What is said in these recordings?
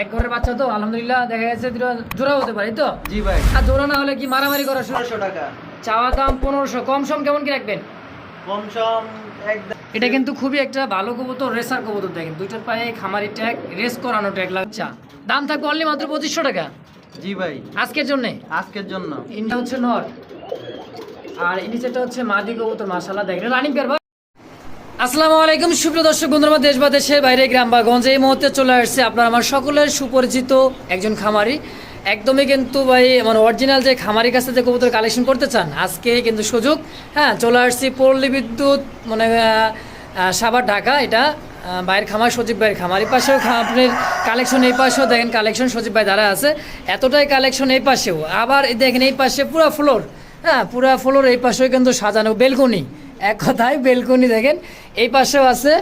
এক ঘরের বাচ্চা তো আলহামদুলিল্লাহ দেখা গেছে জোড়া হতে পারে তো? জি ভাই। আর জোড়া না হলে কি মারামারি সময় ষোলোশো টাকা। চাওয়া দাম পনেরোশো কম সম কেমন কি রাখবেন? কম সম একদম এটা কিন্তু খুবই একটা ভালো কবুতর রেসার কবুতর দেখেন দুইটার পায়ে খামারি ট্যাগ রেস করানো ট্যাগ লাগছে। দাম থাকবে অনলি মাত্র পঁচিশশো টাকা। জি ভাই। আজকের জন্যে? আজকের জন্য। ইনটা হচ্ছে নর। আর এই নিচেটা হচ্ছে মাদি কবুতর মাশাল্লাহ দেখেন। রানিং পেয়ার আসসালামু আলাইকুম। সুপ্রিয় দর্শক বন্ধুরা দেশ বা দেশের বাইরে গ্রাম বা গঞ্জে এই মুহূর্তে চলে আসছে আপনার আমার সকলের সুপরিচিত একজন খামারি। একদমই কিন্তু ভাই মানে অরিজিনাল যে খামারি কাছে যে কবুতর কালেকশন করতে চান আজকে কিন্তু সুযোগ। হ্যাঁ চলে আসছি পল্লী বিদ্যুৎ মানে আহ, ঢাকা। এটা বাইরের খামার সজীব ভাইয়ের খামার। এই পাশেও আপনার কালেকশন এই পাশেও দেখেন কালেকশন সজীব ভাই দ্বারা আছে। এতটাই কালেকশন এই পাশেও। আবার দেখেন এই পাশে পুরো ফ্লোর হ্যাঁ পুরো ফ্লোর এই পাশেও কিন্তু সাজানো বেলকনি। এক কথায় বেলকনি দেখেন, এই পাশেও আছে।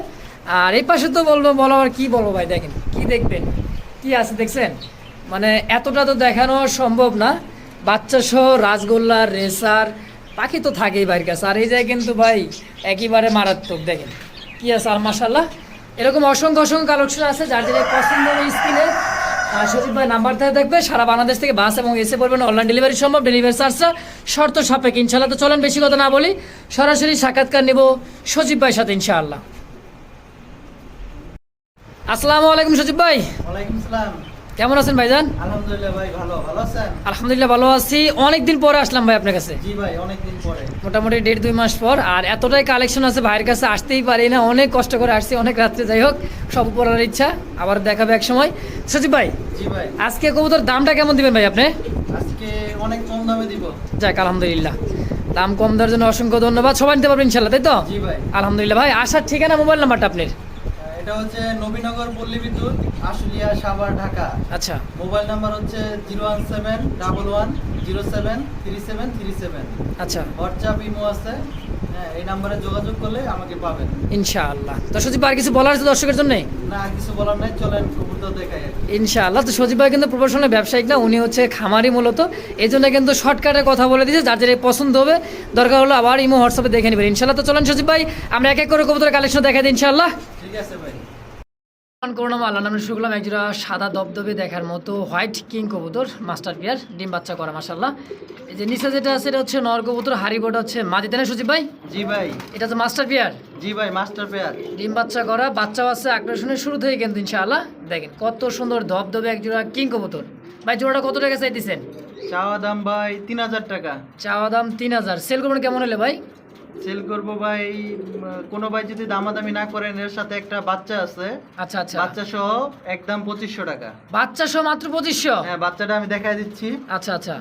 আর এই পাশে তো বলব, বলো আর কি বলব ভাই, দেখেন, কি দেখবেন? কি আছে দেখছেন? মানে এতটা তো দেখানো সম্ভব না। বাচ্চা সহ রাসগোল্লা, রেসার, পাখি তো থাকেই বাড়ির কাছে। আর এই জায়গায় কিন্তু ভাই, একেবারে মারাত্মক, দেখেন। কি আছে আর মাসাল্লাহ এরকম অসংখ্য অসংখ্য কালেকশন আছে, যার যেটা পছন্দ হবে স্ক্রিনে। আর সজীব ভাই নাম্বার থেকে দেখবে, সারা বাংলাদেশ থেকে বাস এবং এসে পড়বেন অনলাইন ডেলিভারি সম্ভব। ডেলিভারি চার্জটা শর্ত সাপেক্ষ ইনশাল্লাহ তো চলেন, বেশি কথা না বলি, সরাসরি সাক্ষাৎকার নেব সজীব ভাইয়ের সাথে, ইনশাআল্লাহ। আসসালামু আলাইকুম সজীব ভাই। ওয়ালাইকুম সালাম। কেমন আছেন ভাইজান? আলহামদুলিল্লাহ ভাই ভালো। ভালো আছেন? আলহামদুলিল্লাহ ভালো আছি। অনেকদিন পরে আসলাম ভাই আপনার কাছে। জি ভাই অনেকদিন পরে। মোটামুটি দেড় দুই মাস পর। আর এতটাই কালেকশন আছে ভাইয়ের কাছে আসতেই পারি না। অনেক কষ্ট করে আসছি অনেক রাত্রে। যাই হোক সব পড়ার ইচ্ছা। আবার দেখাবে এক সময়। সজীব ভাই জি ভাই। আজকে কবুতর দামটা কেমন দিবেন ভাই আপনি? আজকে অনেক কম দামে দিব। যাক আলহামদুলিল্লাহ। দাম কম দেওয়ার জন্য অসংখ্য ধন্যবাদ। সবাই নিতে পারবেন ইনশাল্লাহ তাই তো? জি ভাই। আলহামদুলিল্লাহ ভাই আসার ঠিকানা মোবাইল নাম্বারটা আপনার? এটা হচ্ছে নবীনগর পল্লী বিদ্যুৎ আশুলিয়া সাভার ঢাকা। আচ্ছা। মোবাইল নাম্বার হচ্ছে zero one seven double one zero seven three seven three seven. আচ্ছা। হোয়াটসঅ্যাপ ইমো আছে। হ্যাঁ এই নাম্বারে যোগাযোগ করলে আমাকে পাবেন। ইনশাআল্লাহ। তো সজীব ভাই আর কিছু বলার আছে দর্শকের জন্য? না কিছু বলার নাই চলেন কবুতর দেখাই ইনশাআল্লাহ। তো সজীব ভাই কিন্তু প্রফেশনাল ব্যবসায়িক না উনি হচ্ছে খামারি মূলত। এই জন্য কিন্তু শর্টকাটে কথা বলে দিয়েছে যার যেটা পছন্দ হবে। দরকার হলো আবার ইমো হোয়াটসঅ্যাপে দেখে নেবেন। ইনশাআল্লাহ। তো চলেন সজীব ভাই আমরা এক এক করে কবুতরের কালেকশন দেখাই দিই ইনশাআল্লাহ। ঠিক আছে ভাই। করোনা আল্লাহ নামে শুকলাম একজোড়া সাদা দবদবে দেখার মতো হোয়াইট কিং কবুতর মাস্টার পিয়ার ডিম বাচ্চা করা মাসাল্লাহ এই যে নিচে যেটা আছে এটা হচ্ছে নর কবুতর হারিবোটা হচ্ছে মাদি তাই সজীব ভাই? জি ভাই। এটা হচ্ছে মাস্টার পিয়ার জি ভাই মাস্টার পেয়ার। ডিম বাচ্চা করা বাচ্চাও আছে আকর্ষণের শুরু থেকে কিন্তু ইনশাআল্লাহ। দেখেন কত সুন্দর ধবধবে এক জোড়া কিং কবুতর। ভাই জোড়াটা কত টাকা চাইতেছেন? চাওয়া দাম ভাই তিন হাজার টাকা। চাওয়া দাম তিন হাজার। সেল করবেন কেমন হলে ভাই? সেল করব ভাই কোনো ভাই যদি দামাদামি না করেন এর সাথে একটা বাচ্চা আছে। আচ্ছা আচ্ছা। বাচ্চা সহ একদম পঁচিশশো টাকা। বাচ্চা সহ মাত্র পঁচিশশো? হ্যাঁ বাচ্চাটা আমি দেখাই দিচ্ছি। আচ্ছা আচ্ছা।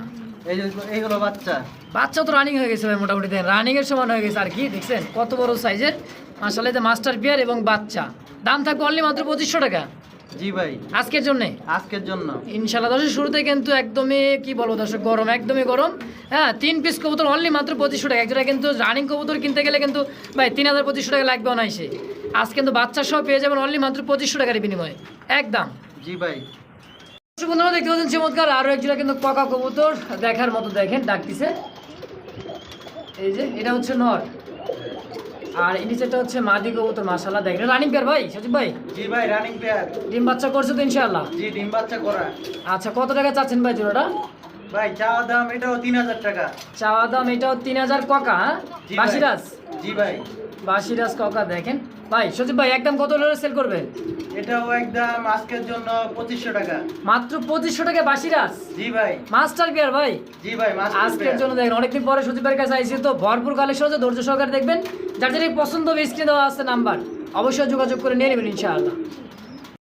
এই যে এই হলো বাচ্চা। বাচ্চা তো রানিং হয়ে গেছে ভাই মোটামুটি রানিং এর সমান হয়ে গেছে আর কি দেখছেন? কত বড় সাইজের মাসালে মাস্টার বিয়ার এবং বাচ্চা। দাম থাকবে অনলি মাত্র পঁচিশশো টাকা। জি ভাই। আজকের জন্যে? আজকের জন্য। ইনশাল্লাহ দর্শক শুরুতে কিন্তু একদমই কি বলব দর্শক গরম একদমই গরম। হ্যাঁ তিন পিস কবুতর অনলি মাত্র পঁচিশশো টাকা। একজোড়া কিন্তু রানিং কবুতর কিনতে গেলে কিন্তু ভাই তিন হাজার পঁচিশশো টাকা লাগবে অনায়াসে। আজ কিন্তু বাচ্চা সহ পেয়ে যাবেন অনলি মাত্র পঁচিশশো টাকার বিনিময়ে। একদম। জি ভাই। বন্ধুরা দেখতে পাচ্ছেন চমৎকার আরও একজোড়া কিন্তু পকা কবুতর। দেখার মতো দেখেন ডাকতিছে। এই যে এটা হচ্ছে নর। আর এই নিচেটা হচ্ছে মাদি কবুতর মাশাআল্লাহ। দেখেন রানিং পেয়ার ভাই সজীব ভাই? জি ভাই রানিং পেয়ার ডিম বাচ্চা করছে তো ইনশাআল্লাহ? জি ডিম বাচ্চা করা। আচ্ছা কত টাকা চাচ্ছেন ভাই জোড়াটা? ভাই চাওয়া দাম এটাও তিন হাজার টাকা। চাওয়া দাম এটাও তিন হাজার ককা হ্যাঁ? জি বাসিরাজ জি ভাই। বাসিরাজ ককা দেখেন। ভাই সচিব ভাই একদম কত হলে সেল করবেন এটাও একদম আজকের জন্য পঁচিশশো টাকা। মাত্র পঁচিশশো টাকা বাসিরাজ? জি ভাই। মাস্টার বিয়ার ভাই? জি ভাই আজকের জন্য দেখেন অনেকদিন পরে সচিবের কাছে আইসি তো ভরপুর কালেকশন আছে ধৈর্য সহকারে দেখবেন। যার যেটা পছন্দ হবে স্ক্রিনে দেওয়া আছে নাম্বার অবশ্যই যোগাযোগ করে নিয়ে নেবেন ইনশাআল্লাহ।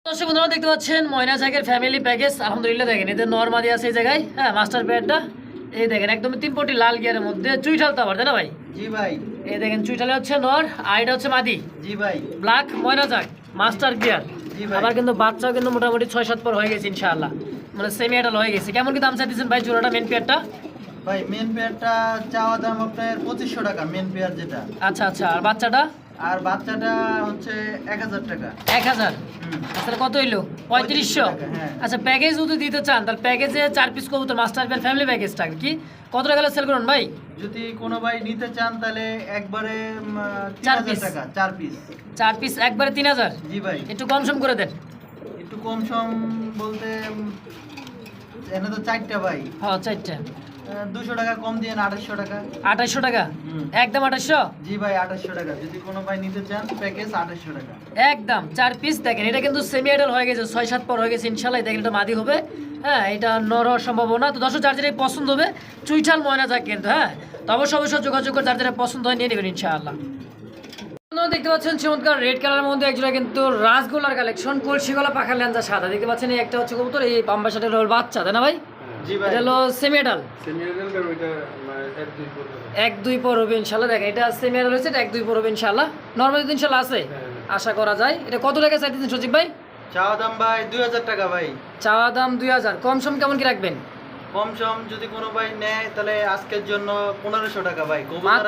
দর্শক বন্ধুরা দেখতে পাচ্ছেন ময়না জাগের ফ্যামিলি প্যাকেজ আলহামদুলিল্লাহ দেখেন এদের নর্মাদি আছে এই জায়গায়। হ্যাঁ মাস্টার প্যাডটা এই দেখেন একদম তিন পটি লাল গিয়ারের মধ্যে চুইঠাল তো আবার তাই না ভাই? জি ভাই। এই দেখেন চুইঠালে হচ্ছে নর আর এটা হচ্ছে মাদি। জি ভাই। ব্ল্যাক ময়না জাগ মাস্টার গিয়ার। জি ভাই। আবার কিন্তু বাচ্চাও কিন্তু মোটামুটি ছয় সাত পর হয়ে গেছে ইনশাআল্লাহ। মানে সেমি এটাল হয়ে গেছে। কেমন কি দাম চাইতেছেন ভাই জোড়াটা মেন পেয়ারটা ভাই মেন পেয়ারটা চাওয়া দাম আপনার পঁচিশশো টাকা মেন পেয়ার যেটা। আচ্ছা আচ্ছা আর বাচ্চাটা? আর বাচ্চাটা হচ্ছে এক হাজার টাকা। এক হাজার? তাহলে কত হইল? পঁয়ত্রিশশো? হ্যাঁ। আচ্ছা প্যাকেজ যদি দিতে চান তাহলে প্যাকেজে চার পিস কবুতর মাস্টার পেয়ার ফ্যামিলি প্যাকেজটা কি? কত টাকা সেল করুন ভাই? যদি কোনো ভাই নিতে চান তাহলে একবারে চার piece। টাকা চার পিস চার পিস একবারে তিন হাজার? জি ভাই। একটু কম সম করে দেন। একটু কম সম বলতে এনে তো চারটা ভাই। হ্যাঁ চারটা। দুশো টাকা কম দিয়ে আঠাশশো টাকা। আঠাশশো টাকা? একদম আঠাশশো? জি ভাই আঠাশশো টাকা। যদি কোনো ভাই নিতে চান প্যাকেজ আঠাশশো টাকা। একদম চার পিস দেখেন এটা কিন্তু সেমি আইডাল হয়ে গেছে ছয় সাত পর হয়ে গেছে ইনশাল্লাহ। দেখেন এটা মাদি হবে। হ্যাঁ এটা নর হওয়ার সম্ভাবনা। তো দর্শক যার পছন্দ হবে চুইঠাল ময়না যাক কিন্তু হ্যাঁ? তো অবশ্যই অবশ্যই যোগাযোগ করে যার পছন্দ হয় নিয়ে নেবেন ইনশাআল্লাহ। আপনারা দেখতে পাচ্ছেন চমৎকার রেড কালারের মধ্যে একজোড়া কিন্তু রাসগোলার কালেকশন কলসি গলা পাখা লেঞ্জা সাদা। দেখতে পাচ্ছেন এই একটা হচ্ছে কবুতর এই বাম্বা সাথে হলো বাচ্চা তাই না ভাই? এটা হলো মানে এক দুই করতে হবে। এক দুই পর হবে ইনশাল্লাহ। দেখেন এটা সেমি হয়েছে এটা এক দুই পর হবে ইনশাল্লাহ। নর্মালি তো ইনশাল্লাহ আছে আশা করা যায়। এটা কত টাকা চাইতেছেন সচিব ভাই? চাওয়া দাম ভাই দুই হাজার টাকা ভাই। চাওয়া দাম দুই হাজার। কম সম কেমন কি রাখবেন? কম সম যদি কোনো ভাই নেয় তাহলে আজকের জন্য পনেরোশো টাকা ভাই।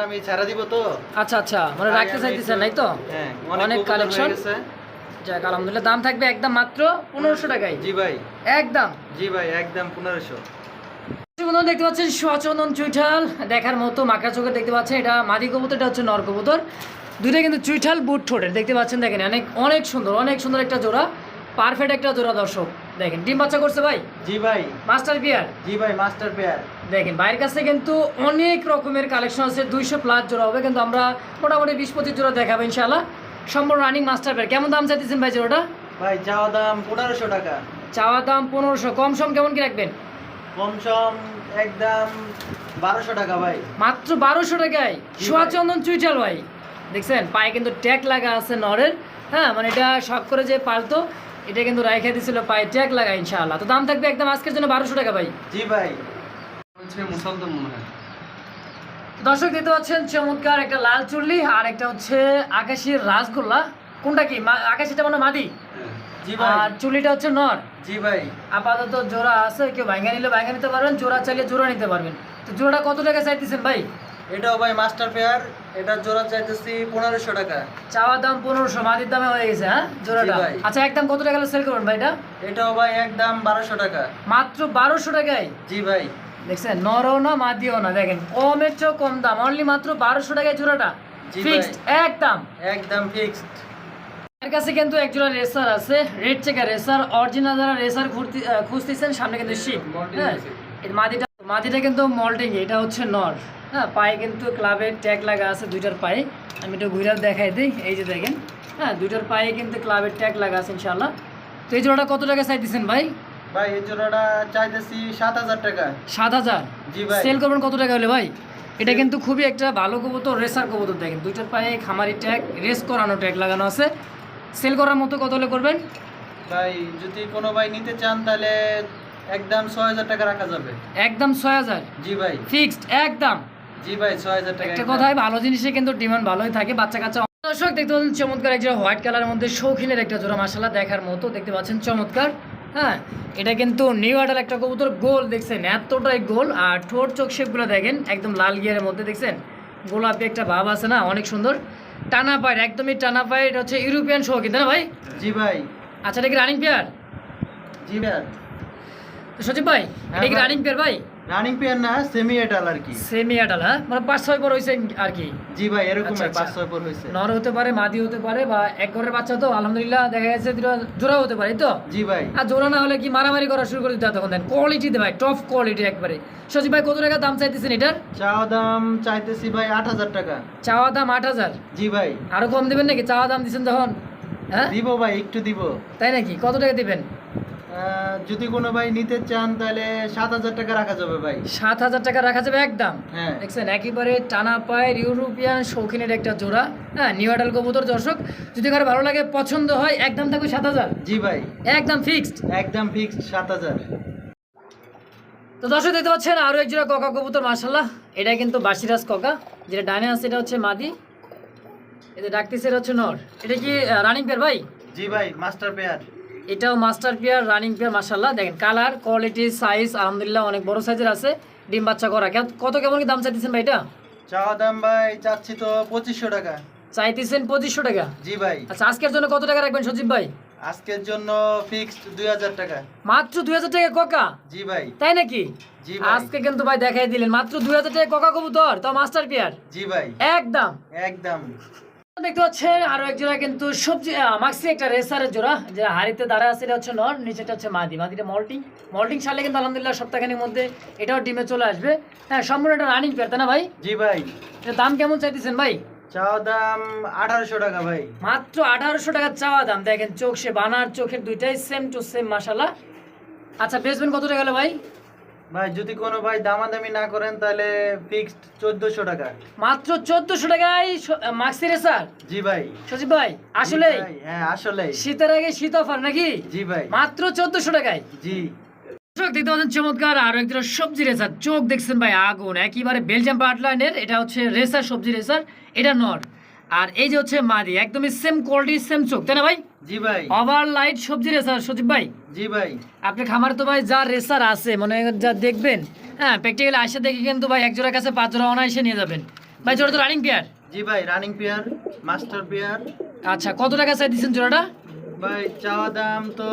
আমি ছাড়া দিব তো। আচ্ছা আচ্ছা। মানে রাখতে চাইতেছেন নাই তো? হ্যাঁ অনেক কালেকশন। হয়ে যাক আলহামদুলিল্লাহ দাম থাকবে একদম মাত্র পনেরোশো টাকায়। জি ভাই। একদম। জি ভাই একদম পনেরোশো। দেখতে পাচ্ছেন সচন্দন চুইঠাল দেখার মতো মাকড়া চোখে দেখতে পাচ্ছেন এটা মাদি কবুতর এটা হচ্ছে নর কবুতর। দুইটা কিন্তু চুইঠাল বুট ঠোঁটের। দেখতে পাচ্ছেন দেখেন অনেক অনেক সুন্দর অনেক সুন্দর একটা জোড়া। পারফেক্ট একটা জোড়া দর্শক। দেখেন ডিম বাচ্চা করছে ভাই? জি ভাই। মাস্টার বিয়ার জি ভাই মাস্টার পেয়ার দেখেন বাইরের কাছে কিন্তু অনেক রকমের কালেকশন আছে দুইশো প্লাস জোড়া হবে কিন্তু আমরা মোটামুটি বিশ পঁচিশ জোড়া দেখাবো ইনশাল্লাহ সম্পূর্ণ রানিং মাস্টার পেয়ার কেমন দাম চাইতেছেন ভাই জোড়াটা? ভাই চাওয়া দাম পনেরোশো টাকা। চাওয়া দাম পনেরোশো। কম সম কেমন কি রাখবেন? কম সম একদম বারোশো টাকা ভাই। মাত্র বারোশো টাকায়। ভাই। সোয়াচন্দন চুইটাল ভাই। দেখছেন পায়ে কিন্তু ট্যাগ লাগা আছে নরের। হ্যাঁ মানে এটা শখ করে যে পালতো এটা কিন্তু রাইখে দিছিল পায়ে ট্যাগ লাগা ইনশাআল্লাহ। তো দাম থাকবে একদম আজকের জন্য বারোশো টাকা ভাই। জি ভাই। হচ্ছে মুসলমান মনে হয়। দর্শক দেখতে পাচ্ছেন চমৎকার একটা লাল চুল্লি আর একটা হচ্ছে আকাশের রাসগোল্লা। কোনটা কি? আকাশিটা মানে মাদি? জি ভাই। আর চুল্লিটা হচ্ছে নর? জি ভাই। আপাতত জোড়া আছে কেউ ভাঙ্গা নিলে ভাঙ্গা নিতে পারবেন জোড়া চাইলে জোড়া নিতে পারবেন। তো জোড়াটা কত টাকা চাইতেছেন ভাই? এটাও ভাই মাস্টার পেয়ার এটা জোড়া চাইতেছি পনেরোশো টাকা। চাওয়া দাম পনেরোশো মাদির দামে হয়ে গেছে হ্যাঁ জোড়াটা। আচ্ছা একদম কত টাকা সেল করবেন ভাই এটা? এটাও ভাই একদম বারোশো টাকা। মাত্র বারোশো টাকায়? জি ভাই। দেখছেন? নরও না মাদিও না? দেখেন কমের চেয়েও কম দাম। অনলি মাত্র বারোশো টাকায় জোড়াটা। ফিক্সড একদম। একদম ফিক্সড এর কাছে কিন্তু রেসার আছে রেড চেকার রেসার অরিজিনাল যারা রেসার খুঁজতেছেন সামনে কিন্তু হ্যাঁ? আছে। মাদিটা মাদিটা কিন্তু মল্টিং এটা হচ্ছে নর। হ্যাঁ পায়ে কিন্তু ক্লাবের ট্যাগ লাগা আছে দুইটার পায়ে। আমি একটু ঘুরে দেখাই দিই এই যে দেখেন। হ্যাঁ দুইটার পায়ে কিন্তু ক্লাবের ট্যাগ লাগা আছে ইনশাল্লাহ তো এই জোড়াটা কত টাকা চাইতেছেন ভাই? ভাই এই জোড়াটা চাইতেছি সাত হাজার টাকা। সাত হাজার? জি ভাই। সেল করবেন কত টাকা হলে ভাই? এটা কিন্তু খুবই একটা ভালো কবুতর রেসার কবুতর দেখেন। দুইটার পায়ে খামারি ট্যাগ রেস করানো ট্যাগ লাগানো আছে। সেল করার মতো কত হলে করবেন? ভাই যদি কোনো ভাই নিতে চান তাহলে একদম ছয় হাজার টাকা রাখা যাবে। একদম ছয় হাজার? জি ভাই। ফিক্সড একদম। জি ভাই ছয় হাজার টাকা একটা একদম। ভালো জিনিসে কিন্তু ডিমান্ড ভালোই থাকে বাচ্চা কাচ্চা দর্শক দেখতে পাচ্ছেন চমৎকার একটা হোয়াইট কালারের মধ্যে শৌখিনের একটা জোড়া মাসালা দেখার মতো। দেখতে পাচ্ছেন চমৎকার। হ্যাঁ এটা কিন্তু নিউ আডাল একটা কবুতর গোল দেখছেন এতটাই গোল আর ঠোঁট চোখ শেপগুলো দেখেন একদম লাল গিয়ারের মধ্যে দেখছেন গোলাপি একটা ভাব আছে না অনেক সুন্দর। টানা পায়ের একদমই টানা পায়ের এটা হচ্ছে ইউরোপিয়ান শো কিন্তু না ভাই? জি ভাই। আচ্ছা এটা কি রানিং পেয়ার জি ভাই। সচিব ভাই এটা কি রানিং পেয়ার ভাই? রানিং পেয়ার না সেমি এটাল আর কি? সেমি আডাল হ্যাঁ? মানে পাঁচ ছয় পর হয়েছে আর কি। জি ভাই এরকম আচ্ছা, আচ্ছা। পাঁচ ছয় পর হয়েছে নর হতে পারে মাদি হতে পারে বা এক ঘরের বাচ্চা তো আলহামদুলিল্লাহ দেখা গেছে দুটো জোড়া হতে পারে তো? জি ভাই। আর জোড়া না হলে কি মারামারি করা শুরু করে দিতে তখন দেন? কোয়ালিটিতে ভাই টপ কোয়ালিটি একবারে। সচিব ভাই কত টাকা দাম চাইতেছেন এটার? চাওয়া দাম চাইতেছি ভাই আট হাজার টাকা। চাওয়া দাম আট হাজার? জি ভাই। আরও কম দেবেন নাকি? চাওয়া দাম দিচ্ছেন তখন? হ্যাঁ? দিব ভাই একটু দিব। তাই নাকি? কত টাকা দিবেন? যদি কোনো ভাই নিতে চান তাহলে সাত হাজার টাকা রাখা যাবে ভাই। সাত হাজার টাকা রাখা যাবে একদম। হ্যাঁ। দেখছেন একেবারে টানা পায়ের ইউরোপিয়ান শৌখিনের একটা জোড়া হ্যাঁ নিউ আডাল কবুতর দর্শক যদি কারও ভালো লাগে পছন্দ হয় একদম থাকবে সাত হাজার। জি ভাই। একদম ফিক্সড একদম ফিক্সড সাত হাজার। তো দর্শক দেখতে পাচ্ছেন আরও এক জোড়া ককা কবুতর মার্শাল্লাহ এটা কিন্তু বাসিরাজ ককা যেটা ডানে আছে এটা হচ্ছে মাদি। এটা ডাকতেছে এটা হচ্ছে নর। এটা কি রানিং পেয়ার ভাই? জি ভাই মাস্টার পেয়ার এটাও মাস্টার পেয়ার রানিং পেয়ার মার্শাল্লাহ দেখেন কালার কোয়ালিটি সাইজ আলহামদুলিল্লাহ অনেক বড় সাইজের আছে। ডিম বাচ্চা করা। কত কেমন কি দাম চাইতেছেন ভাই এটা? চাওয়া দাম ভাই চাচ্ছি তো পঁচিশশো টাকা। চাইতেছেন পঁচিশশো টাকা? জি ভাই। আচ্ছা আজকের জন্য কত টাকা রাখবেন সজীব ভাই? আজকের জন্য ফিক্সড দুই হাজার টাকা। মাত্র দুই হাজার টাকা ককা জি ভাই। তাই নাকি? জি ভাই। আজকে কিন্তু ভাই দেখাই দিলেন। মাত্র দুই হাজার টাকা ককা কবুতর তাও মাস্টার পেয়ার জি ভাই। একদম। একদম। দেখতে পাচ্ছেন আরও এক জোড়া কিন্তু সবজি মাক্সি একটা রেসারের জোড়া যে হাড়িতে দাঁড়া আছে এটা হচ্ছে নর নিচেটা হচ্ছে মাদি। মাদিটা মল্টিং মল্টিং সারলে কিন্তু আলহামদুলিল্লাহ সপ্তাহখানির মধ্যে এটাও ডিমে চলে আসবে। হ্যাঁ সম্পূর্ণ একটা রানিং পেয়ার না ভাই? জি ভাই। দাম কেমন চাইতেছেন ভাই? চাওয়া দাম আঠারোশো টাকা ভাই। মাত্র আঠারোশো টাকা চাওয়া দাম দেখেন চোখ সে বানার চোখের দুইটাই সেম টু সেম মাসাল্লাহ আচ্ছা বেসবেন কত টাকা ভাই? ভাই যদি কোনো ভাই দামাদামি না করেন তাহলে ফিক্সড চোদ্দশো টাকা। মাত্র চোদ্দশো টাকায় মাক্সি রেসার জি ভাই। সজীব ভাই আসলে হ্যাঁ আসলে শীতের আগে শীত অফার নাকি? জি ভাই। মাত্র চোদ্দশো টাকায়? জি। দর্শক দেখতে পাচ্ছেন চমৎকার আরও একজন সবজি রেসার চোখ দেখছেন ভাই আগুন। একেবারে বেলজিয়াম পার্টলাইনের এটা হচ্ছে রেসার সবজি রেসার এটা নর। আর এই যে হচ্ছে মাদি একদমই সেম কোয়ালিটি সেম চোখ তাই না ভাই? জি ভাই। ওভার লাইট সবজি রেসার সজীব ভাই। জি ভাই। আপনি খামার তো ভাই যা রেসার আছে মনে যা দেখবেন হ্যাঁ প্র্যাকটিক্যালি আসে দেখে কিন্তু ভাই এক জোড়ার কাছে পাঁচ জোড়া অনায়াসে নিয়ে যাবেন। ভাই জোড়া তো রানিং পেয়ার জি ভাই রানিং পেয়ার মাস্টার পেয়ার আচ্ছা কত টাকা চাই দিচ্ছেন জোড়াটা? ভাই চাওয়া দাম তো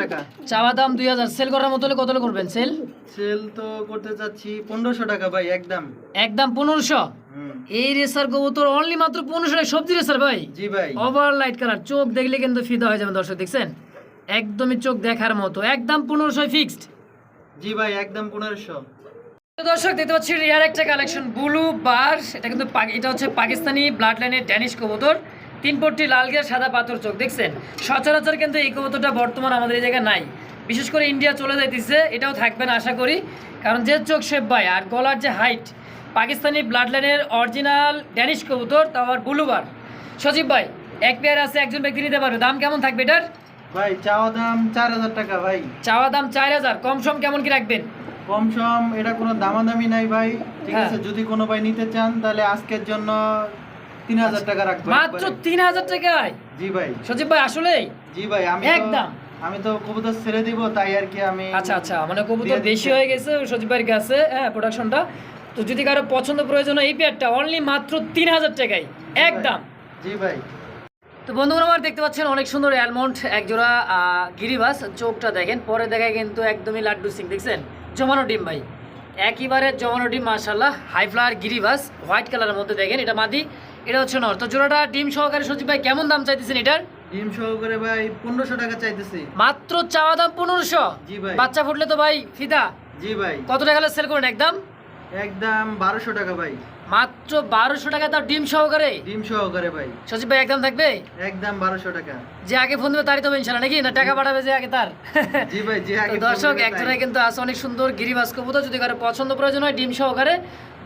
টাকা। চাওয়া দাম সেল করার মতো হলে কত করবেন? সেল সেল তো করতে চাচ্ছি টাকা ভাই একদম। একদম এই রেসার কবুতর অনলি মাত্র টাকা সবজি রেসার ভাই? জি ভাই। ওভার লাইট কালার চোখ দেখলে কিন্তু ফিদা হয়ে যাবে দর্শক দেখছেন? একদমই চোখ দেখার মতো। একদম পনেরোশো ফিক্সড জি ভাই একদম পনেরোশো। দর্শক দেখতে পাচ্ছি রিয়ার একটা কালেকশন ব্লু বার এটা কিন্তু এটা হচ্ছে পাকিস্তানি ব্লাড লাইনের ড্যানিশ কবুতর। তিন পট্টি লাল গিয়ার সাদা পাথর চোখ দেখছেন? সচরাচর কিন্তু এই কবুতরটা বর্তমান আমাদের এই জায়গায় নাই। বিশেষ করে ইন্ডিয়া চলে যাইতেছে এটাও থাকবে না আশা করি। কারণ যে চোখ শেপ ভাই আর গলার যে হাইট পাকিস্তানি ব্লাড লাইনের অরিজিনাল ড্যানিশ কবুতর তাও আবার ব্লু বার সজীব ভাই এক পেয়ার আছে একজন ব্যক্তি নিতে পারবে। দাম কেমন থাকবে এটার? ভাই চাওয়া দাম চার হাজার টাকা ভাই। চাওয়া দাম চার হাজার কম সম কেমন কি রাখবেন? কম সম এটা কোনো দামাদামি নাই ভাই। ঠিক হ্যাঁ। আছে যদি কোনো ভাই নিতে চান তাহলে আজকের জন্য তিন হাজার টাকা রাখব মাত্র তিন হাজার টাকায়? জি ভাই। সজীব ভাই আসলেই? জি ভাই আমি তো- একদম। আমি তো কবুতর ছেড়ে দিব তাই আর কি আমি আচ্ছা আচ্ছা মানে কবুতর বেশি হয়ে গেছে সজীব ভাইয়ের কাছে হ্যাঁ প্রোডাকশনটা তো যদি কারও পছন্দ প্রয়োজন এই পেয়ারটা অনলি মাত্র তিন হাজার টাকায়। একদম। জি ভাই। তো বন্ধুরা আমার দেখতে পাচ্ছেন অনেক সুন্দর অ্যালমন্ড একজোড়া গিরিবাস। চোখটা দেখেন পরে দেখায় কিন্তু একদমই লাড্ডু সিং দেখছেন? জমানো ডিম ভাই। একেবারে জমানো ডিম মাশাল্লাহ হাই ফ্লাওয়ার গিরিবাস হোয়াইট কালারের মধ্যে দেখেন এটা মাদি। এটা হচ্ছে নর। তো জোড়াটা ডিম সহকারে সজীব ভাই কেমন দাম চাইতেছেন এটার? ডিম সহকারে ভাই পনেরোশো টাকা চাইতেছি। মাত্র চাওয়া দাম পনেরোশো? জি ভাই। বাচ্চা ফুটলে তো ভাই ফিদা। জি ভাই। কত টাকা সেল করেন একদম? একদম বারোশো টাকা ভাই। মাত্র বারোশো টাকা তার ডিম সহকারে? ডিম সহকারে ভাই। সচিব ভাই একদম থাকবে? একদম বারোশো টাকা। যে আগে ফোন দেবে তারই তো ইনশাল্লাহ নাকি? না টাকা পাঠাবে যে আগে তার? জি ভাই যে আগে দর্শক দিবে কিন্তু আছে অনেক সুন্দর গিরিবাস কবুতর। যদি কারও পছন্দ প্রয়োজন হয় ডিম সহকারে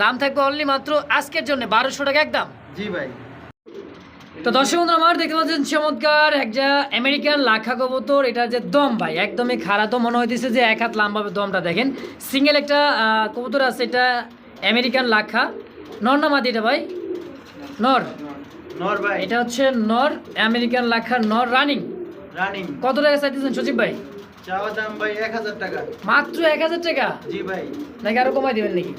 দাম থাকবে অনলি মাত্র আজকের জন্য বারোশো টাকা একদম? জি ভাই। তো দর্শক আমার দেখতে পাচ্ছেন চমৎকার একটা আমেরিকান লাখা কবুতর। এটার যে দম ভাই একদমই তো মনে হইতেছে যে এক হাত লম্বা দমটা দেখেন। সিঙ্গেল একটা কবুতর আছে এটা আমেরিকান লাখা। নর না মাদি এটা ভাই? নর? নর ভাই। এটা হচ্ছে নর আমেরিকান লাখা নর রানিং। রানিং। কত টাকা চাইতেছেন সচিব ভাই? চাওয়া দাম ভাই এক হাজার টাকা। মাত্র এক হাজার টাকা? জি ভাই। নাকি আরও কমাই দিবেন নাকি?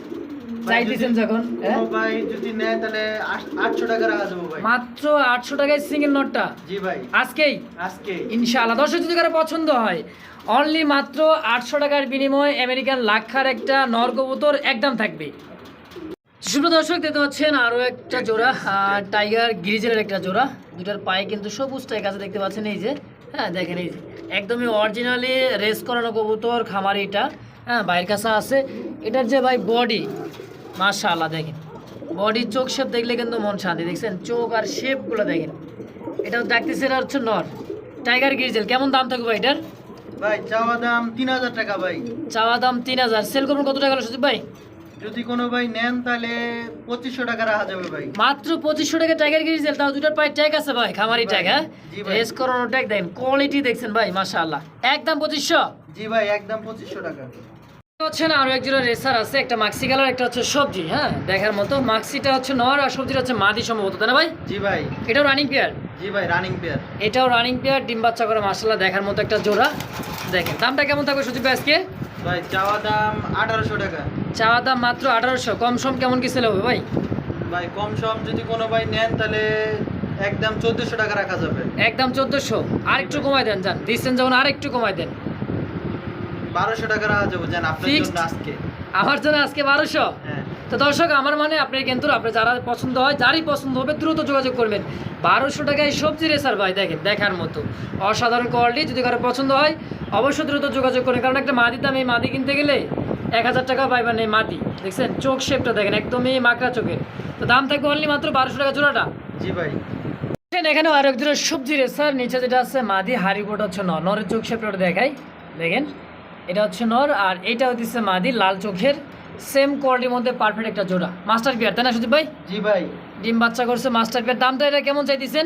ভাই যখন হ্যাঁ? ও ভাই যদি নেয় তাহলে আট- আটশো টাকা রাখা যাব ভাই। মাত্র আটশো টাকায় সিঙ্গেল নটটা? জি ভাই। আজকেই? ইনশাআল্লাহ। দর্শক যদি কারও পছন্দ হয় অনলি মাত্র আটশো টাকার বিনিময়ে আমেরিকান লাক্ষার একটা নর কবুতর একদম থাকবে। শুভ দর্শক দেখতে পাচ্ছেন আরও একটা জোড়া টাইগার গ্রিজের একটা জোড়া। দুটার পায়ে কিন্তু সবুজ টাই কাছে দেখতে পাচ্ছেন এই যে। হ্যাঁ দেখেন এই যে। একদমই অরিজিনালি রেস করানো কবুতর খামারি এটা হ্যাঁ বাইরের কাছে আছে। এটার যে ভাই বডি মাশাআল্লাহ দেখেন। বডির চোখ শেপ দেখলে কিন্তু মন শান্তি দেখছেন? চোখ আর শেপগুলো দেখেন। এটাও দেখতেছে এটা হচ্ছে নর। টাইগার গ্রিজেল কেমন দাম থাকবে ভাই এটার? ভাই চাওয়া দাম তিন হাজার টাকা ভাই। চাওয়া দাম তিন হাজার। সেল করবেন কত টাকা হলো সুদীপ ভাই? যদি কোনো ভাই নেন তাহলে পঁচিশশো টাকা রাখা যাবে ভাই। মাত্র পঁচিশশো টাকা টাইগার গ্রিজেল তাও দুটার পায়ে ট্যাগ আছে ভাই খামারি ট্যাগ হ্যাঁ। রেস করানো ট্যাগ দেখেন কোয়ালিটি দেখছেন ভাই মাশাআল্লাহ। একদম পঁচিশশো? জি ভাই একদম পঁচিশশো টাকা। হচ্ছে না আরও একজোড়া রেসার আছে একটা মাক্সি কালার একটা হচ্ছে সবজি হ্যাঁ? দেখার মতো। মাক্সিটা হচ্ছে নর আর সবজিটা হচ্ছে মাদি সম্ভবত তাই না ভাই? জি ভাই। এটাও রানিং পেয়ার জি ভাই রানিং পেয়ার এটাও রানিং পেয়ার ডিম বাচ্চা করে মাসাল্লাহ দেখার মতো একটা জোড়া। দেখেন দামটা কেমন থাকবে সচিব ভাই আজকে? ভাই চাওয়া দাম আঠারোশো টাকা। চাওয়া দাম মাত্র আঠারোশো কম সম কেমন কি সেল হবে ভাই? ভাই কম সম যদি কোনো ভাই নেন তাহলে একদম চোদ্দশো টাকা রাখা যাবে। একদম চোদ্দোশো আর একটু কমাই দেন যান। দিচ্ছেন যখন আর একটু কমাই দেন। বারোশো টাকা রাখা যাবে জান আপনার Fixed? জন্য আজকে। আমার জন্য আজকে বারোশো? হ্যাঁ। তো দর্শক আমার মানে আপনি কিন্তু আপনার যারা পছন্দ হয় যারই পছন্দ হবে দ্রুত যোগাযোগ করবেন। বারোশো টাকায় সবজি রেসার ভাই দেখেন দেখার মতো। অসাধারণ কোয়ালিটি যদি কারও পছন্দ হয় অবশ্যই দ্রুত যোগাযোগ করেন। কারণ একটা মাদির দাম এই মাদি কিনতে গেলে এক হাজার টাকা পাইবেন এই মাদি। দেখছেন? চোখ শেপটা দেখেন একদমই মাকড়া চোখের তো দাম থাকবে অনলি মাত্র বারোশো টাকা জোড়াটা। জি ভাই। দেখেন এখানেও আরেক দুটো সবজি রেসার নিচে যেটা আছে মাদি হারিবোটা হচ্ছে নর নরের চোখ শেপটা দেখাই। দেখেন? এটা হচ্ছে নর আর এইটা হচ্ছে মাদি লাল চোখের। সেম কোয়ালিটির মধ্যে পারফেক্ট একটা জোড়া। মাস্টার পিয়ার তাই না সুদীপ ভাই? জি ভাই। ডিম বাচ্চা করছে মাস্টার পিয়ার দামটা এটা কেমন চাইতেছেন?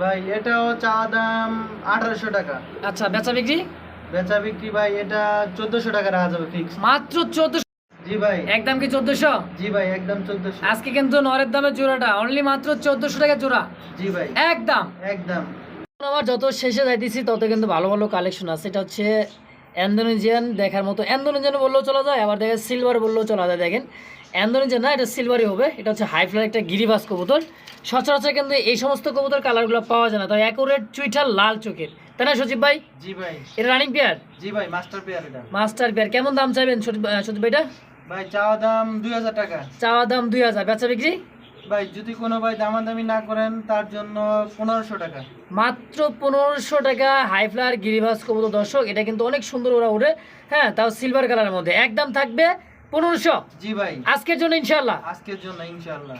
ভাই এটাও চা দাম আঠারোশো টাকা। আচ্ছা বেচা বিক্রি? বেচা বিক্রি ভাই এটা চোদ্দশো টাকা রাখা যাবে ফিক্স মাত্র চোদ্দশো? জি ভাই। একদম কি চোদ্দশো? জি ভাই একদম চোদ্দশো। আজকে কিন্তু নরের দামের জোড়াটা অনলি মাত্র চোদ্দশো টাকা জোড়া। জি ভাই। একদম। একদম। আমার যত শেষে যাইতেছি তত কিন্তু ভালো ভালো কালেকশন আছে। এটা হচ্ছে অ্যান্ডোনেজিয়ান দেখার মতো অ্যান্ডোনেজিয়ান বললেও চলা যায় আবার দেখেন সিলভার বললেও চলা যায়। দেখেন অ্যান্ডোনেজিয়ান না এটা সিলভারই হবে এটা হচ্ছে হাই ফ্লার একটা গিরিবাস কবুতর। সচরাচর কিন্তু এই সমস্ত কবুতর কালারগুলো পাওয়া যায় না তাই অ্যাকুরেট চুইটার লাল চোখের। তাই না সচিব ভাই? জি ভাই। এটা রানিং পেয়ার জি ভাই মাস্টার পেয়ার এটা। মাস্টার পেয়ার কেমন দাম চাইবেন সচিব সচিব ভাইটা? ভাই চাওয়া দাম দুই হাজার টাকা। চাওয়া দাম দুই হাজার। বেচা বিক্রি? ভাই যদি কোনো ভাই দামাদামি না করেন তার জন্য পনেরোশো টাকা। মাত্র পনেরোশো টাকা হাই ফ্লার গিরিবাস কবুতর। দর্শক এটা কিন্তু অনেক সুন্দর ওরা উড়ে। হ্যাঁ তাও সিলভার কালারের মধ্যে। একদম থাকবে পনেরোশো। জি ভাই। আজকের জন্য ইনশাল্লাহ আজকের জন্য ইনশাআল্লাহ।